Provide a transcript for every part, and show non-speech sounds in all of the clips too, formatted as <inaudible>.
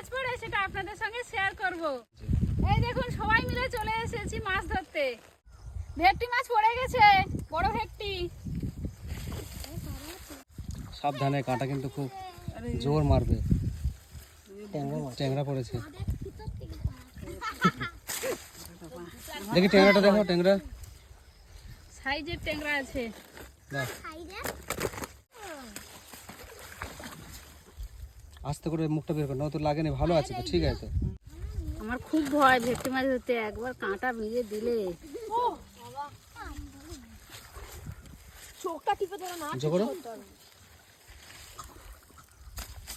মাছ পড়ে সেটা আপনাদের সঙ্গে শেয়ার করব। এই দেখুন সবাই মিলে চলে এসেছি মাছ ধরতে। ভেটকি মাছ পড়ে গেছে বড় ভেটকি। সাবধানে কাঁটা কিন্তু খুব জোর মারবে। ট্যাংরা পড়েছে। দেখি ট্যাংরাটা দেখো ট্যাংরা। সাইজের ট্যাংরা আছে। আস্তে করে মুখটা বের কর নয়তো লাগেনি ভালো আছে তো ঠিক আছে। আমার খুব ভয় ভেটকি মাছ ধরতে একবার কাঁটা ভিজে দিলে। চোখটা টিপে ধরো না উঁচু করো।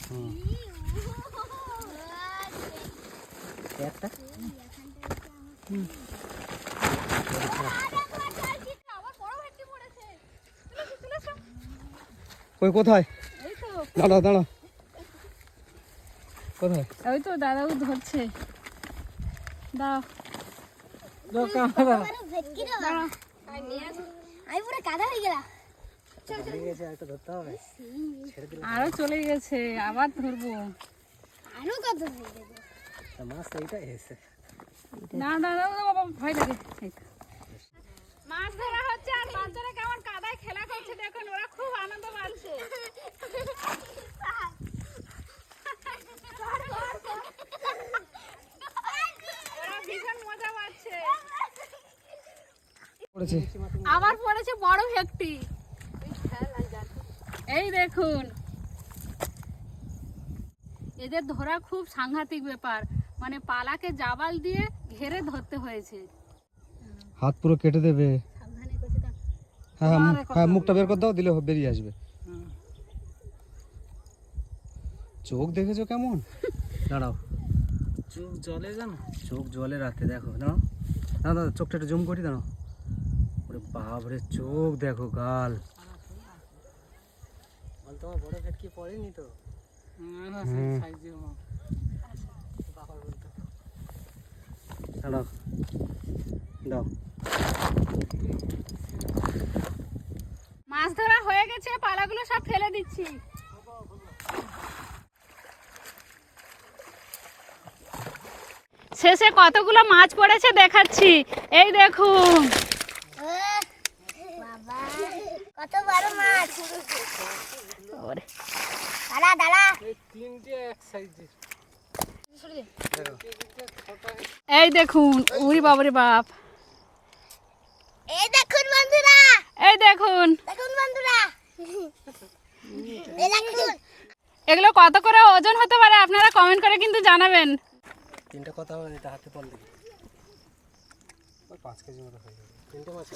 হুম। একটা। কোথায়? তো দাঁড়াও দাঁড়াও। কোথায়? ওই তো দাদাও ধরছে। দাও দাও দাঁড়াও। আমি পুরো কাদা হয়ে গেলাম। আরও চলে গেছে আবার ধরবো। আরও কত মাছ এইটাই এসে না না না না, বাবা ভয় লাগে এই তো। মাছ ধরা হচ্ছে আর বাচ্চারা কেমন কাদায় খেলা করছে দেখুন ওরা খুব আনন্দ পাচ্ছে ওরা ভীষণ মজা পাচ্ছে পড়েছে। আবার পড়েছে বড় ভেটকি এই দেখুন। এদের ধরা খুব সাংঘাতিক ব্যাপার। মানে পালাকে জাবাল দিয়ে ঘেরে ধরতে হয়েছে। হাত পুরো কেটে দেবে। হ্যাঁ হ্যাঁ হ্যাঁ মুখটা বের করে দাও দিলে বেরিয়ে আসবে। চোখ দেখেছ কেমন? <laughs> দাঁড়াও। চোখ জলে জানো? চোখ জলে রাখতে দেখো দাঁড়াও। দাদা চোখটা একটু জুম করি দাঁড়াও। ওরে বাপরে চোখ দেখো গাল। তোমার বড় ভেটকি পড়েনি তো? মাছ দাঁড়াও। দাও মাছ ধরা হয়ে গেছে পালাগুলো সব ফেলে দিচ্ছি। শেষে কতগুলো মাছ পড়েছে দেখাচ্ছি। এই দেখুন। কত বড় মাছ? দাঁড়া দাঁড়া। এই তিনটে এক সাইজের। এই দেখুন উই বাবরে বাপ। এই দেখুন বন্ধুরা। এই দেখুন। দেখুন বন্ধুরা। এই দেখুন। এগুলো কত করে ওজন হতে পারে আপনারা কমেন্ট করে কিন্তু জানাবেন। তিনটা কথা হবে? এটা হাতে পড় দেখি। ওই পাঁচ কেজি মতো হয়ে যাবে। তিনটে মাছ